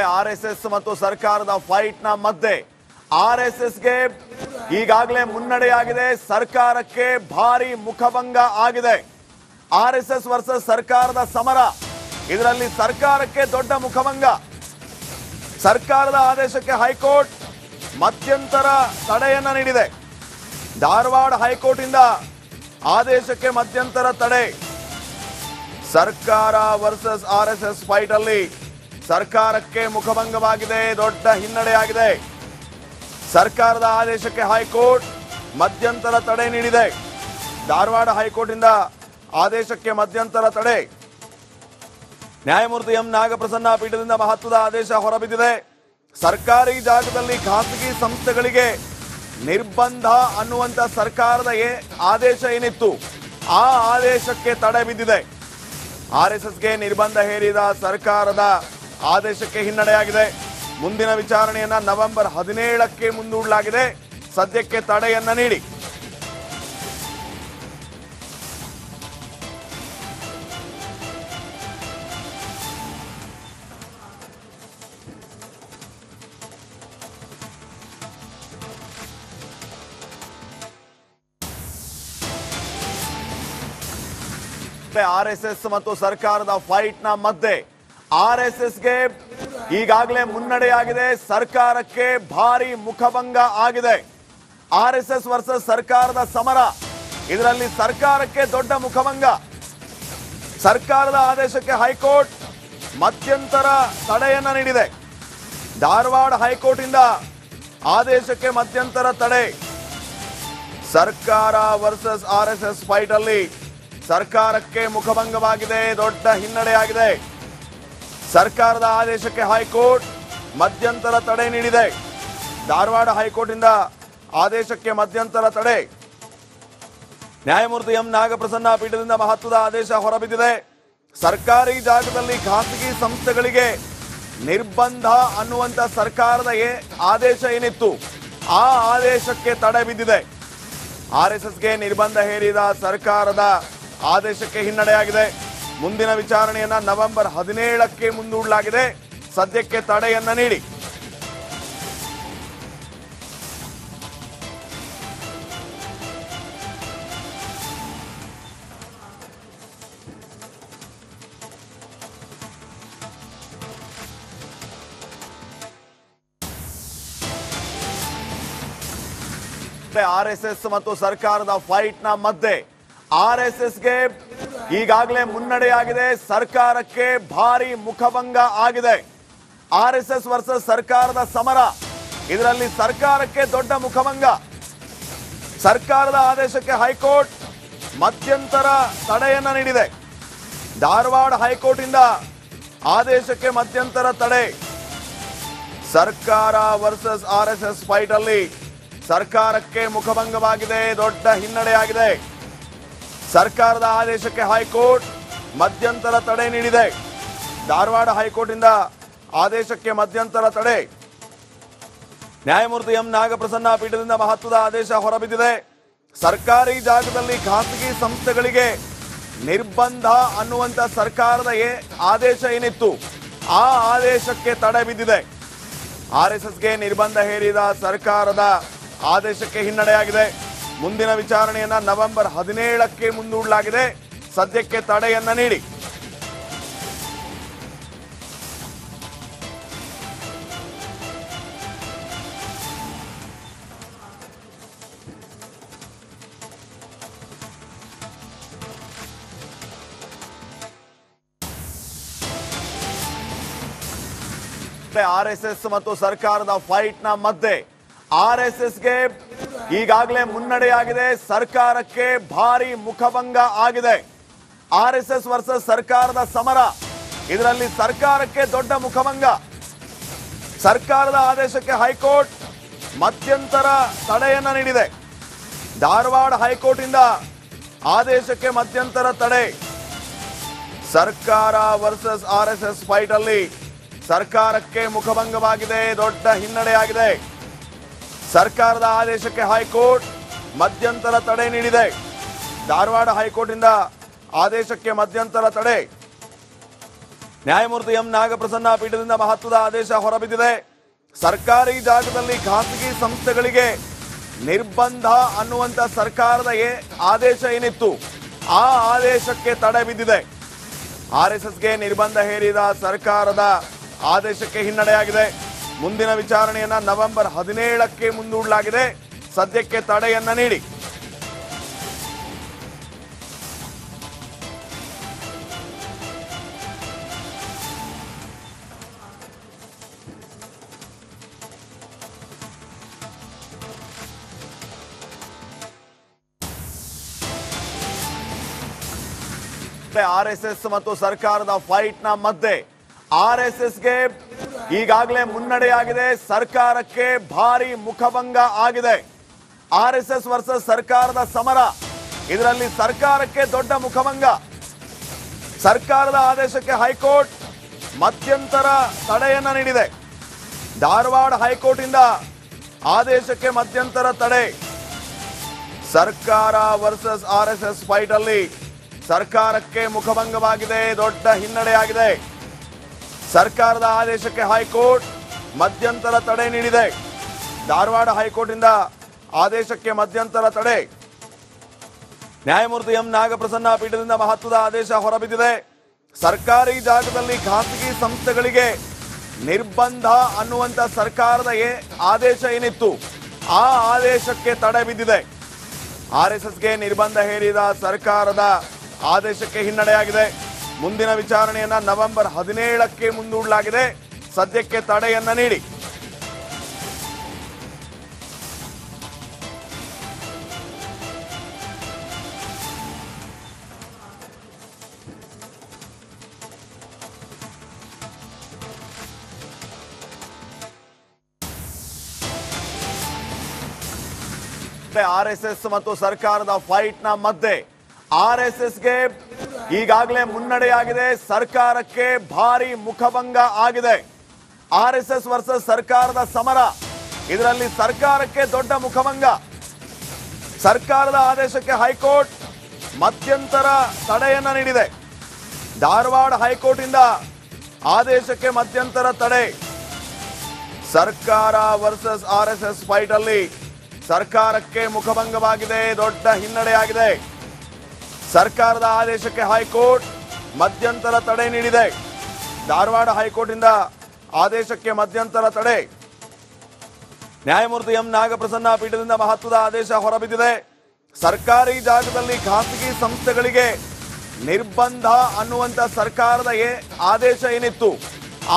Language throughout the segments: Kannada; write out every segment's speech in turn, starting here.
ಆರ್ ಎಸ್ ಎಸ್ ಮತ್ತು ಸರ್ಕಾರದ ಫೈಟ್ನ ಮಧ್ಯೆ ಆರ್ ಎಸ್ ಎಸ್ಗೆ ಈಗಾಗಲೇ ಮುನ್ನಡೆಯಾಗಿದೆ. ಸರ್ಕಾರಕ್ಕೆ ಭಾರಿ ಮುಖಭಂಗ ಆಗಿದೆ. ಆರ್ ಎಸ್ ಎಸ್ ವರ್ಸಸ್ ಸರ್ಕಾರದ ಸಮರ. ಇದರಲ್ಲಿ ಸರ್ಕಾರಕ್ಕೆ ದೊಡ್ಡ ಮುಖಭಂಗ. ಸರ್ಕಾರದ ಆದೇಶಕ್ಕೆ ಹೈಕೋರ್ಟ್ ಮಧ್ಯಂತರ ತಡೆಯನ್ನ ನೀಡಿದೆ. ಧಾರವಾಡ ಹೈಕೋರ್ಟ್ ಇಂದ ಆದೇಶಕ್ಕೆ ಮಧ್ಯಂತರ ತಡೆ. ಸರ್ಕಾರ versus R S S fight ಅಲ್ಲಿ ಸರ್ಕಾರಕ್ಕೆ ಮುಖಭಂಗವಾಗಿದೆ, ದೊಡ್ಡ ಹಿನ್ನಡೆಯಾಗಿದೆ. ಸರ್ಕಾರದ ಆದೇಶಕ್ಕೆ ಹೈಕೋರ್ಟ್ ಮಧ್ಯಂತರ ತಡೆ ನೀಡಿದೆ. ಧಾರವಾಡ ಹೈಕೋರ್ಟಿಂದ ಆದೇಶಕ್ಕೆ ಮಧ್ಯಂತರ ತಡೆ. ನ್ಯಾಯಮೂರ್ತಿ ಎಂ ನಾಗಪ್ರಸನ್ನ ಪೀಠದಿಂದ ಮಹತ್ವದ ಆದೇಶ ಹೊರಬಿದ್ದಿದೆ. ಸರ್ಕಾರಿ ಜಾಗದಲ್ಲಿ ಖಾಸಗಿ ಸಂಸ್ಥೆಗಳಿಗೆ ನಿರ್ಬಂಧ ಅನ್ನುವಂತ ಸರ್ಕಾರದ ಆದೇಶ ಏನಿತ್ತು, ಆ ಆದೇಶಕ್ಕೆ ತಡೆ ಬಿದ್ದಿದೆ. ಆರ್ ಎಸ್ ಎಸ್ಗೆ ನಿರ್ಬಂಧ ಹೇರಿದ ಸರ್ಕಾರದ ಆದೇಶಕ್ಕೆ ಹಿನ್ನಡೆಯಾಗಿದೆ. ಮುಂದಿನ ವಿಚಾರಣೆಯನ್ನ ನವೆಂಬರ್ ಹದಿನೇಳಕ್ಕೆ ಮುಂದೂಡಲಾಗಿದೆ. ಸದ್ಯಕ್ಕೆ ತಡೆಯನ್ನ ನೀಡಿ. ಆರ್ ಎಸ್ ಎಸ್ ಮತ್ತು ಸರ್ಕಾರದ ಫೈಟ್ನ ಮಧ್ಯೆ ಆರ್ ಎಸ್ ಎಸ್ಗೆ ಈಗಾಗಲೇ ಮುನ್ನಡೆಯಾಗಿದೆ. ಸರ್ಕಾರಕ್ಕೆ ಭಾರಿ ಮುಖಭಂಗ ಆಗಿದೆ. ಆರ್ ಎಸ್ ಎಸ್ ವರ್ಸಸ್ ಸರ್ಕಾರದ ಸಮರ. ಇದರಲ್ಲಿ ಸರ್ಕಾರಕ್ಕೆ ದೊಡ್ಡ ಮುಖಭಂಗ. ಸರ್ಕಾರದ ಆದೇಶಕ್ಕೆ ಹೈಕೋರ್ಟ್ ಮಧ್ಯಂತರ ತಡೆಯನ್ನ ನೀಡಿದೆ. ಧಾರವಾಡ ಹೈಕೋರ್ಟ್ ಇಂದ ಆದೇಶಕ್ಕೆ ಮಧ್ಯಂತರ ತಡೆ. ಸರ್ಕಾರ versus R S S fight ಅಲ್ಲಿ ಸರ್ಕಾರಕ್ಕೆ ಮುಖಭಂಗವಾಗಿದೆ. ದೊಡ್ಡ ಹಿನ್ನಡೆಯಾಗಿದೆ. ಸರ್ಕಾರದ ಆದೇಶಕ್ಕೆ ಹೈಕೋರ್ಟ್ ಮಧ್ಯಂತರ ತಡೆ ನೀಡಿದೆ. ಧಾರವಾಡ ಹೈಕೋರ್ಟಿಂದ ಆದೇಶಕ್ಕೆ ಮಧ್ಯಂತರ ತಡೆ. ನ್ಯಾಯಮೂರ್ತಿ ಎಂ ನಾಗಪ್ರಸನ್ನ ಪೀಠದಿಂದ ಮಹತ್ವದ ಆದೇಶ ಹೊರಬಿದ್ದಿದೆ. ಸರ್ಕಾರಿ ಜಾಗದಲ್ಲಿ ಖಾಸಗಿ ಸಂಸ್ಥೆಗಳಿಗೆ ನಿರ್ಬಂಧ ಅನ್ನುವಂತ ಸರ್ಕಾರದ ಆದೇಶ ಏನಿತ್ತು, ಆ ಆದೇಶಕ್ಕೆ ತಡೆ ಬಿದ್ದಿದೆ. ಆರ್ ಎಸ್ ಎಸ್ಗೆ ನಿರ್ಬಂಧ ಹೇರಿದ ಸರ್ಕಾರದ ಆದೇಶಕ್ಕೆ ಹಿನ್ನಡೆಯಾಗಿದೆ. ಮುಂದಿನ ವಿಚಾರಣೆಯನ್ನ ನವೆಂಬರ್ ಹದಿನೇಳಕ್ಕೆ ಮುಂದೂಡಲಾಗಿದೆ. ಸದ್ಯಕ್ಕೆ ತಡೆಯನ್ನ ನೀಡಿ. ಆರ್ ಎಸ್ ಎಸ್ ಮತ್ತು ಸರ್ಕಾರದ ಫೈಟ್ನ ಮಧ್ಯೆ ಆರ್ ಎಸ್ ಎಸ್ಗೆ ಈಗಾಗಲೇ ಮುನ್ನಡೆಯಾಗಿದೆ. ಸರ್ಕಾರಕ್ಕೆ ಭಾರಿ ಮುಖಭಂಗ ಆಗಿದೆ. ಆರ್ ಎಸ್ ಎಸ್ ವರ್ಸಸ್ ಸರ್ಕಾರದ ಸಮರ. ಇದರಲ್ಲಿ ಸರ್ಕಾರಕ್ಕೆ ದೊಡ್ಡ ಮುಖಭಂಗ. ಸರ್ಕಾರದ ಆದೇಶಕ್ಕೆ ಹೈಕೋರ್ಟ್ ಮಧ್ಯಂತರ ತಡೆಯನ್ನ ನೀಡಿದೆ. ಧಾರವಾಡ ಹೈಕೋರ್ಟ್ ಇಂದ ಆದೇಶಕ್ಕೆ ಮಧ್ಯಂತರ ತಡೆ. ಸರ್ಕಾರ versus R S S fight ಅಲ್ಲಿ ಸರ್ಕಾರಕ್ಕೆ ಮುಖಭಂಗವಾಗಿದೆ. ದೊಡ್ಡ ಹಿನ್ನಡೆಯಾಗಿದೆ. ಸರ್ಕಾರದ ಆದೇಶಕ್ಕೆ ಹೈಕೋರ್ಟ್ ಮಧ್ಯಂತರ ತಡೆ ನೀಡಿದೆ. ಧಾರವಾಡ ಹೈಕೋರ್ಟಿಂದ ಆದೇಶಕ್ಕೆ ಮಧ್ಯಂತರ ತಡೆ. ನ್ಯಾಯಮೂರ್ತಿ ಎಂ ನಾಗಪ್ರಸನ್ನ ಪೀಠದಿಂದ ಮಹತ್ವದ ಆದೇಶ ಹೊರಬಿದ್ದಿದೆ. ಸರ್ಕಾರಿ ಜಾಗದಲ್ಲಿ ಖಾಸಗಿ ಸಂಸ್ಥೆಗಳಿಗೆ ನಿರ್ಬಂಧ ಅನ್ನುವಂತ ಸರ್ಕಾರದ ಏ- ಆದೇಶ ಏನಿತ್ತು, ಆ ಆದೇಶಕ್ಕೆ ತಡೆ ಬಿದ್ದಿದೆ. ಆರ್ ಎಸ್ ಎಸ್ಗೆ ನಿರ್ಬಂಧ ಹೇರಿದ ಸರ್ಕಾರದ ಆದೇಶಕ್ಕೆ ಹಿನ್ನಡೆಯಾಗಿದೆ. ಮುಂದಿನ ವಿಚಾರಣೆಯನ್ನ ನವೆಂಬರ್ ಹದಿನೇಳಕ್ಕೆ ಮುಂದೂಡಲಾಗಿದೆ. ಸದ್ಯಕ್ಕೆ ತಡೆಯನ್ನ ನೀಡಿ. ಆರ್ ಎಸ್ ಎಸ್ ಮತ್ತು ಸರ್ಕಾರದ ಫೈಟ್ನ ಮಧ್ಯೆ ಆರ್ ಎಸ್ ಎಸ್ಗೆ ಈಗಾಗಲೇ ಮುನ್ನಡೆಯಾಗಿದೆ. ಸರ್ಕಾರಕ್ಕೆ ಭಾರಿ ಮುಖಭಂಗ ಆಗಿದೆ. ಆರ್ ಎಸ್ ಎಸ್ ವರ್ಸಸ್ ಸರ್ಕಾರದ ಸಮರ. ಇದರಲ್ಲಿ ಸರ್ಕಾರಕ್ಕೆ ದೊಡ್ಡ ಮುಖಭಂಗ. ಸರ್ಕಾರದ ಆದೇಶಕ್ಕೆ ಹೈಕೋರ್ಟ್ ಮಧ್ಯಂತರ ತಡೆಯನ್ನ ನೀಡಿದೆ. ಧಾರವಾಡ ಹೈಕೋರ್ಟ್ ಇಂದ ಆದೇಶಕ್ಕೆ ಮಧ್ಯಂತರ ತಡೆ. ಸರ್ಕಾರ versus R S S fight ಅಲ್ಲಿ ಸರ್ಕಾರಕ್ಕೆ ಮುಖಭಂಗವಾಗಿದೆ. ದೊಡ್ಡ ಹಿನ್ನಡೆಯಾಗಿದೆ. ಸರ್ಕಾರದ ಆದೇಶಕ್ಕೆ ಹೈಕೋರ್ಟ್ ಮಧ್ಯಂತರ ತಡೆ ನೀಡಿದೆ. ಧಾರವಾಡ ಹೈಕೋರ್ಟಿಂದ ಆದೇಶಕ್ಕೆ ಮಧ್ಯಂತರ ತಡೆ. ನ್ಯಾಯಮೂರ್ತಿ ಎಂ ನಾಗಪ್ರಸನ್ನ ಪೀಠದಿಂದ ಮಹತ್ವದ ಆದೇಶ ಹೊರಬಿದ್ದಿದೆ. ಸರ್ಕಾರಿ ಜಾಗದಲ್ಲಿ ಖಾಸಗಿ ಸಂಸ್ಥೆಗಳಿಗೆ ನಿರ್ಬಂಧ ಅನ್ನುವಂತ ಸರ್ಕಾರದ ಆದೇಶ ಏನಿತ್ತು, ಆ ಆದೇಶಕ್ಕೆ ತಡೆ ಬಿದ್ದಿದೆ. ಆರ್ಎಸ್ಎಸ್ಗೆ ನಿರ್ಬಂಧ ಹೇರಿದ ಸರ್ಕಾರದ ಆದೇಶಕ್ಕೆ ಹಿನ್ನಡೆಯಾಗಿದೆ. ಮುಂದಿನ ವಿಚಾರಣೆಯನ್ನ ನವೆಂಬರ್ ಹದಿನೇಳಕ್ಕೆ ಮುಂದೂಡಲಾಗಿದೆ. ಸದ್ಯಕ್ಕೆ ತಡೆಯನ್ನ ನೀಡಿ. ಆರ್ ಎಸ್ ಎಸ್ ಮತ್ತು ಸರ್ಕಾರದ ಫೈಟ್ನ ಮಧ್ಯೆ ಆರ್ ಎಸ್ ಎಸ್ಗೆ ಈಗಾಗಲೇ ಮುನ್ನಡೆಯಾಗಿದೆ. ಸರ್ಕಾರಕ್ಕೆ ಭಾರಿ ಮುಖಭಂಗ ಆಗಿದೆ. ಆರ್ ಎಸ್ ಎಸ್ ವರ್ಸಸ್ ಸರ್ಕಾರದ ಸಮರ. ಇದರಲ್ಲಿ ಸರ್ಕಾರಕ್ಕೆ ದೊಡ್ಡ ಮುಖಭಂಗ. ಸರ್ಕಾರದ ಆದೇಶಕ್ಕೆ ಹೈಕೋರ್ಟ್ ಮಧ್ಯಂತರ ತಡೆಯನ್ನ ನೀಡಿದೆ. ಧಾರವಾಡ ಹೈಕೋರ್ಟ್ ಇಂದ ಆದೇಶಕ್ಕೆ ಮಧ್ಯಂತರ ತಡೆ. ಸರ್ಕಾರ versus R S S fight ಅಲ್ಲಿ ಸರ್ಕಾರಕ್ಕೆ ಮುಖಭಂಗವಾಗಿದೆ. ದೊಡ್ಡ ಹಿನ್ನಡೆಯಾಗಿದೆ. ಸರ್ಕಾರದ ಆದೇಶಕ್ಕೆ ಹೈಕೋರ್ಟ್ ಮಧ್ಯಂತರ ತಡೆ ನೀಡಿದೆ. ಧಾರವಾಡ ಹೈಕೋರ್ಟಿಂದ ಆದೇಶಕ್ಕೆ ಮಧ್ಯಂತರ ತಡೆ. ನ್ಯಾಯಮೂರ್ತಿ ಎಂ ನಾಗಪ್ರಸನ್ನ ಪೀಠದಿಂದ ಮಹತ್ವದ ಆದೇಶ ಹೊರಬಿದ್ದಿದೆ. ಸರ್ಕಾರಿ ಜಾಗದಲ್ಲಿ ಖಾಸಗಿ ಸಂಸ್ಥೆಗಳಿಗೆ ನಿರ್ಬಂಧ ಅನ್ನುವಂತ ಸರ್ಕಾರದ ಆದೇಶ ಏನಿತ್ತು, ಆ ಆದೇಶಕ್ಕೆ ತಡೆ ಬಿದ್ದಿದೆ. ಆರ್ಎಸ್ಎಸ್ಗೆ ನಿರ್ಬಂಧ ಹೇರಿದ ಸರ್ಕಾರದ ಆದೇಶಕ್ಕೆ ಹಿನ್ನಡೆಯಾಗಿದೆ. ಮುಂದಿನ ವಿಚಾರಣೆಯನ್ನ ನವೆಂಬರ್ ಹದಿನೇಳಕ್ಕೆ ಮುಂದೂಡಲಾಗಿದೆ. ಸದ್ಯಕ್ಕೆ ತಡೆಯನ್ನ ನೀಡಿ. ಆರ್ ಎಸ್ ಎಸ್ ಮತ್ತು ಸರ್ಕಾರದ ಫೈಟ್ನ ಮಧ್ಯೆ ಆರ್ ಎಸ್ ಎಸ್ಗೆ ಈಗಾಗಲೇ ಮುನ್ನಡೆಯಾಗಿದೆ. ಸರ್ಕಾರಕ್ಕೆ ಭಾರಿ ಮುಖಭಂಗ ಆಗಿದೆ. ಆರ್ ಎಸ್ ಎಸ್ ವರ್ಸಸ್ ಸರ್ಕಾರದ ಸಮರ. ಇದರಲ್ಲಿ ಸರ್ಕಾರಕ್ಕೆ ದೊಡ್ಡ ಮುಖಭಂಗ. ಸರ್ಕಾರದ ಆದೇಶಕ್ಕೆ ಹೈಕೋರ್ಟ್ ಮಧ್ಯಂತರ ತಡೆಯನ್ನ ನೀಡಿದೆ. ಧಾರವಾಡ ಹೈಕೋರ್ಟ್ ಇಂದ ಆದೇಶಕ್ಕೆ ಮಧ್ಯಂತರ ತಡೆ. ಸರ್ಕಾರ versus R S S fight ಅಲ್ಲಿ ಸರ್ಕಾರಕ್ಕೆ ಮುಖಭಂಗವಾಗಿದೆ. ದೊಡ್ಡ ಹಿನ್ನಡೆಯಾಗಿದೆ. ಸರ್ಕಾರದ ಆದೇಶಕ್ಕೆ ಹೈಕೋರ್ಟ್ ಮಧ್ಯಂತರ ತಡೆ ನೀಡಿದೆ. ಧಾರವಾಡ ಹೈಕೋರ್ಟಿಂದ ಆದೇಶಕ್ಕೆ ಮಧ್ಯಂತರ ತಡೆ. ನ್ಯಾಯಮೂರ್ತಿ ಎಂ ನಾಗಪ್ರಸನ್ನ ಪೀಠದಿಂದ ಮಹತ್ವದ ಆದೇಶ ಹೊರಬಿದ್ದಿದೆ. ಸರ್ಕಾರಿ ಜಾಗದಲ್ಲಿ ಖಾಸಗಿ ಸಂಸ್ಥೆಗಳಿಗೆ ನಿರ್ಬಂಧ ಅನ್ನುವಂತ ಸರ್ಕಾರದ ಆದೇಶ ಏನಿತ್ತು,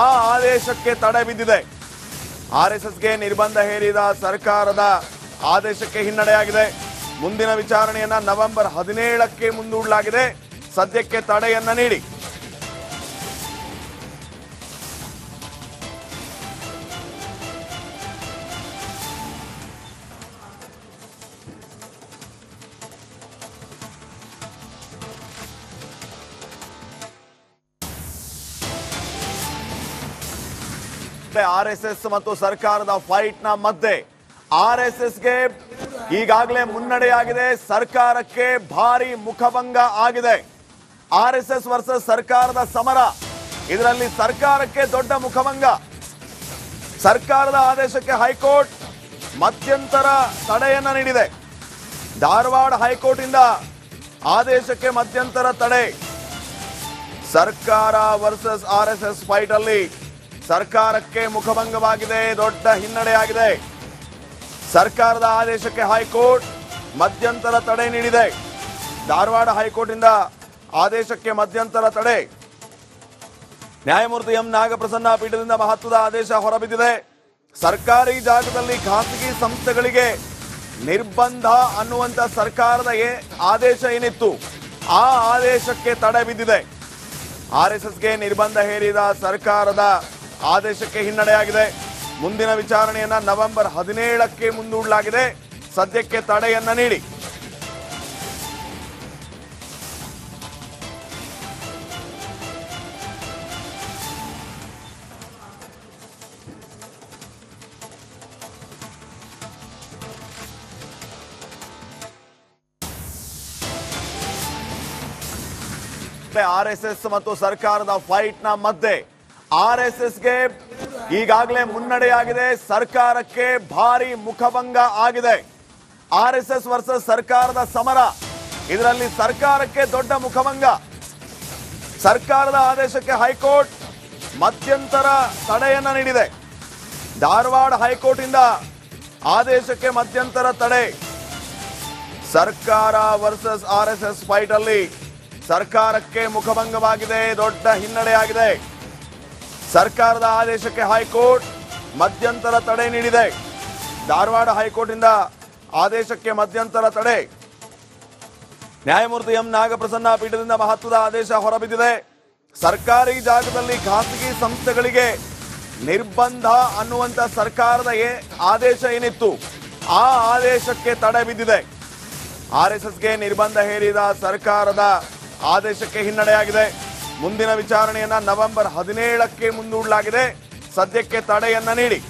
ಆ ಆದೇಶಕ್ಕೆ ತಡೆ ಬಿದ್ದಿದೆ. ಆರ್ಎಸ್ಎಸ್ಗೆ ನಿರ್ಬಂಧ ಹೇರಿದ ಸರ್ಕಾರದ ಆದೇಶಕ್ಕೆ ಹಿನ್ನಡೆಯಾಗಿದೆ. ಮುಂದಿನ ವಿಚಾರಣೆಯನ್ನ ನವೆಂಬರ್ ಹದಿನೇಳಕ್ಕೆ ಮುಂದೂಡಲಾಗಿದೆ. ಸದ್ಯಕ್ಕೆ ತಡೆಯನ್ನ ನೀಡಿ. ಆರ್ ಎಸ್ ಎಸ್ ಮತ್ತು ಸರ್ಕಾರದ ಫೈಟ್ನ ಮಧ್ಯೆ ಆರ್ ಎಸ್ ಎಸ್ಗೆ ಈಗಾಗಲೇ ಮುನ್ನಡೆಯಾಗಿದೆ. ಸರ್ಕಾರಕ್ಕೆ ಭಾರಿ ಮುಖಭಂಗ ಆಗಿದೆ. ಆರ್ ಎಸ್ ಎಸ್ ವರ್ಸಸ್ ಸರ್ಕಾರದ ಸಮರ. ಇದರಲ್ಲಿ ಸರ್ಕಾರಕ್ಕೆ ದೊಡ್ಡ ಮುಖಭಂಗ. ಸರ್ಕಾರದ ಆದೇಶಕ್ಕೆ ಹೈಕೋರ್ಟ್ ಮಧ್ಯಂತರ ತಡೆಯನ್ನ ನೀಡಿದೆ. ಧಾರವಾಡ ಹೈಕೋರ್ಟ್ ಇಂದ ಆದೇಶಕ್ಕೆ ಮಧ್ಯಂತರ ತಡೆ. ಸರ್ಕಾರ versus R S S fight ಅಲ್ಲಿ ಸರ್ಕಾರಕ್ಕೆ ಮುಖಭಂಗವಾಗಿದೆ. ದೊಡ್ಡ ಹಿನ್ನಡೆಯಾಗಿದೆ. ಸರ್ಕಾರದ ಆದೇಶಕ್ಕೆ ಹೈಕೋರ್ಟ್ ಮಧ್ಯಂತರ ತಡೆ ನೀಡಿದೆ. ಧಾರವಾಡ ಹೈಕೋರ್ಟಿಂದ ಆದೇಶಕ್ಕೆ ಮಧ್ಯಂತರ ತಡೆ. ನ್ಯಾಯಮೂರ್ತಿ ಎಂ ನಾಗಪ್ರಸನ್ನ ಪೀಠದಿಂದ ಮಹತ್ವದ ಆದೇಶ ಹೊರಬಿದ್ದಿದೆ. ಸರ್ಕಾರಿ ಜಾಗದಲ್ಲಿ ಖಾಸಗಿ ಸಂಸ್ಥೆಗಳಿಗೆ ನಿರ್ಬಂಧ ಅನ್ನುವಂತ ಸರ್ಕಾರದ ಆದೇಶ ಏನಿತ್ತು, ಆ ಆದೇಶಕ್ಕೆ ತಡೆ ಬಿದ್ದಿದೆ. ಆರ್ಎಸ್ಎಸ್ಗೆ ನಿರ್ಬಂಧ ಹೇರಿದ ಸರ್ಕಾರದ ಆದೇಶಕ್ಕೆ ಹಿನ್ನಡೆಯಾಗಿದೆ. ಮುಂದಿನ ವಿಚಾರಣೆಯನ್ನ ನವೆಂಬರ್ ಹದಿನೇಳಕ್ಕೆ ಮುಂದೂಡಲಾಗಿದೆ. ಸದ್ಯಕ್ಕೆ ತಡೆಯನ್ನ ನೀಡಿ. ಆರ್ ಎಸ್ ಎಸ್ ಮತ್ತು ಸರ್ಕಾರದ ಫೈಟ್ನ ಮಧ್ಯೆ ಆರ್ ಎಸ್ ಎಸ್ಗೆ ಈಗಾಗಲೇ ಮುನ್ನಡೆಯಾಗಿದೆ. ಸರ್ಕಾರಕ್ಕೆ ಭಾರಿ ಮುಖಭಂಗ ಆಗಿದೆ. ಆರ್ ಎಸ್ ಎಸ್ ವರ್ಸಸ್ ಸರ್ಕಾರದ ಸಮರ. ಇದರಲ್ಲಿ ಸರ್ಕಾರಕ್ಕೆ ದೊಡ್ಡ ಮುಖಭಂಗ. ಸರ್ಕಾರದ ಆದೇಶಕ್ಕೆ ಹೈಕೋರ್ಟ್ ಮಧ್ಯಂತರ ತಡೆಯನ್ನ ನೀಡಿದೆ. ಧಾರವಾಡ ಹೈಕೋರ್ಟ್ ಇಂದ ಆದೇಶಕ್ಕೆ ಮಧ್ಯಂತರ ತಡೆ. ಸರ್ಕಾರ versus R S S fight ಅಲ್ಲಿ ಸರ್ಕಾರಕ್ಕೆ ಮುಖಭಂಗವಾಗಿದೆ. ದೊಡ್ಡ ಹಿನ್ನಡೆಯಾಗಿದೆ ಸರ್ಕಾರದ ಆದೇಶಕ್ಕೆ ಹೈಕೋರ್ಟ್ ಮಧ್ಯಂತರ ತಡೆ ನೀಡಿದೆ. ಧಾರವಾಡ ಹೈಕೋರ್ಟಿಂದ ಆದೇಶಕ್ಕೆ ಮಧ್ಯಂತರ ತಡೆ. ನ್ಯಾಯಮೂರ್ತಿ ಎಂ ನಾಗಪ್ರಸನ್ನ ಪೀಠದಿಂದ ಮಹತ್ವದ ಆದೇಶ ಹೊರಬಿದ್ದಿದೆ. ಸರ್ಕಾರಿ ಜಾಗದಲ್ಲಿ ಖಾಸಗಿ ಸಂಸ್ಥೆಗಳಿಗೆ ನಿರ್ಬಂಧ ಅನ್ನುವಂತ ಸರ್ಕಾರದ ಆದೇಶ ಏನಿತ್ತು, ಆ ಆದೇಶಕ್ಕೆ ತಡೆ ಬಿದ್ದಿದೆ. ಆರ್ ಎಸ್ ಎಸ್ಗೆ ನಿರ್ಬಂಧ ಹೇರಿದ ಸರ್ಕಾರದ ಆದೇಶಕ್ಕೆ ಹಿನ್ನಡೆಯಾಗಿದೆ. ಮುಂದಿನ ವಿಚಾರಣೆಯನ್ನ ನವೆಂಬರ್ ಹದಿನೇಳಕ್ಕೆ ಮುಂದೂಡಲಾಗಿದೆ. ಸದ್ಯಕ್ಕೆ ತಡೆಯನ್ನ ನೀಡಿ.